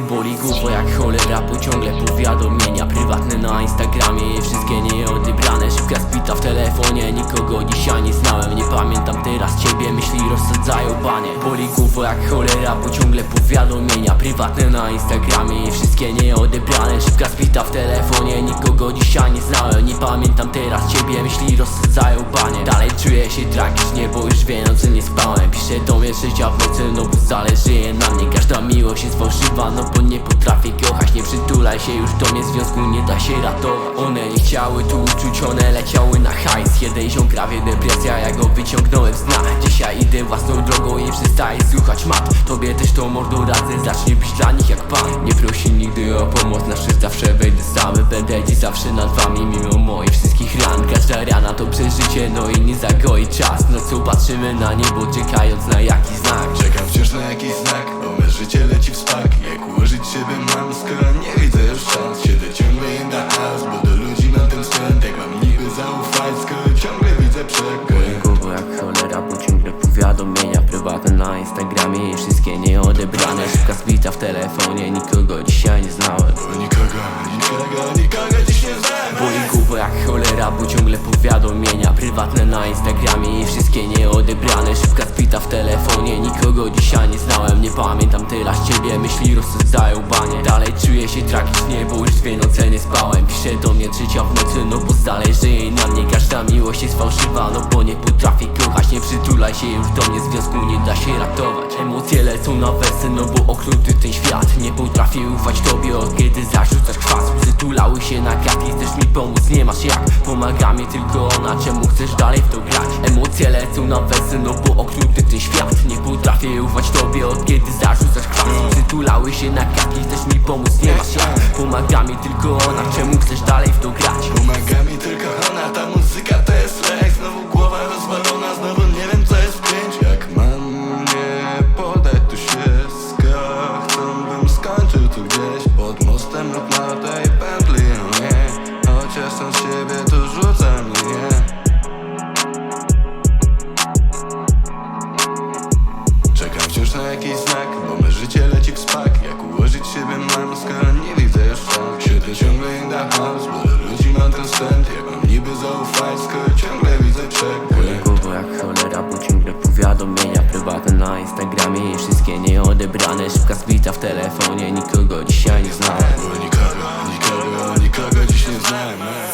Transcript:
Boli głowa jak cholera, bo ciągle powiadomienia Prywatne na Instagramie. I wszystkie nieodebrane Szybka spita w telefonie, nikogo dzisiaj nie znałem Nie pamiętam teraz ciebie, myśli rozsadzają banie Boli głowa jak cholera, bo ciągle powiadomienia Prywatne na Instagramie. I wszystkie nieodebrane Szybka spita w telefonie, nikogo dzisiaj nie znałem Nie pamiętam teraz ciebie, myśli rozsadzają banie Dalej czuję się tragicznie, bo już wie nocy nie spałem. Piszę do mnie trzecia w nocy, no bo zależy na mnie. Każda miłość jest fałszywa, no bo nie potrafię kochać. Nie przytulaj się już do mnie, związku nie da się ratować. One nie chciały tu uczuć, one leciały na hajs. Jeden ziom prawie depresja, ja go wyciągnąłem z dna. Dzisiaj idę własną drogą i przestaję słuchać mat. Tobie też to mordo radzę, zacznij być dla nich jak pan. Nie prosi nigdy o pomoc, na szczyt zawsze wejdę sam. Będę dziś zawsze nad wami, mimo moich Każda rana to przeżycie, no i nie zagoi czas. Nocą patrzymy na niebo, czekając na jakiś znak. Czekam wciąż na jakiś znak, bo me życie leci w spak. Jak ułożyć siebie mam, skoro nie widzę już szans. Siedzę ciągle in the house, bo do ludzi mam ten wstręt. Jak mam niby zaufać, skoro ciągle widzę przekręt Głowa jak cholera, bo ciągle powiadomienia Prywatne na Instagramie i wszystkie nieodebrane. Szybka zbita w telefonie, nikogo dzisiaj nie znałem. Nikogo, nikogo, nikogo jak cholera, bo ciągle powiadomienia Prywatne na Instagramie i wszystkie nieodebrane. Szybka spita w telefonie, nikogo dzisiaj nie znałem Nie pamiętam teraz ciebie, myśli rozsadzają banie. Dalej czuję się tragicznie, bo już dwie noce nie spałem. Pisze do mnie trzecia w nocy, no bo zależy jej na mnie. Każda miłość jest fałszywa, no bo nie potrafię kochać. Nie przytulaj się już do mnie, związku nie da się ratować. Emocje lecą na wersy, no bo okrutny ten świat. Nie potrafię ufać tobie, od kiedy zarzucasz kwas Przytulały się na krat i chcesz mi pomóc, nie masz jak Pomaga mi tylko ona, czemu chcesz dalej w to grać? Emocje lecą na wersy, no bo okrutny ten świat Nie potrafię ufać tobie, od kiedy zarzucasz kwas Przytulały się na krat i chcesz mi pomóc, nie masz jak Pomaga mi tylko ona, czemu chcesz dalej w to grać? Pomaga mi tylko ona, jakiś znak Bo me życie leci w spak. Jak ułożyć siebie mamska Nie widzę już szans Siedzę ciągle in the house Wiele ludzi ma ten Jak mam niby zaufać Skoro ciągle widzę przekrój Głowo jak cholera, bo ciągle powiadomienia Prywatne na Instagramie i wszystkie nieodebrane. Szybka zbita w telefonie Nikogo dzisiaj nie znam. Nikogo, nikogo, nikogo dziś nie znam.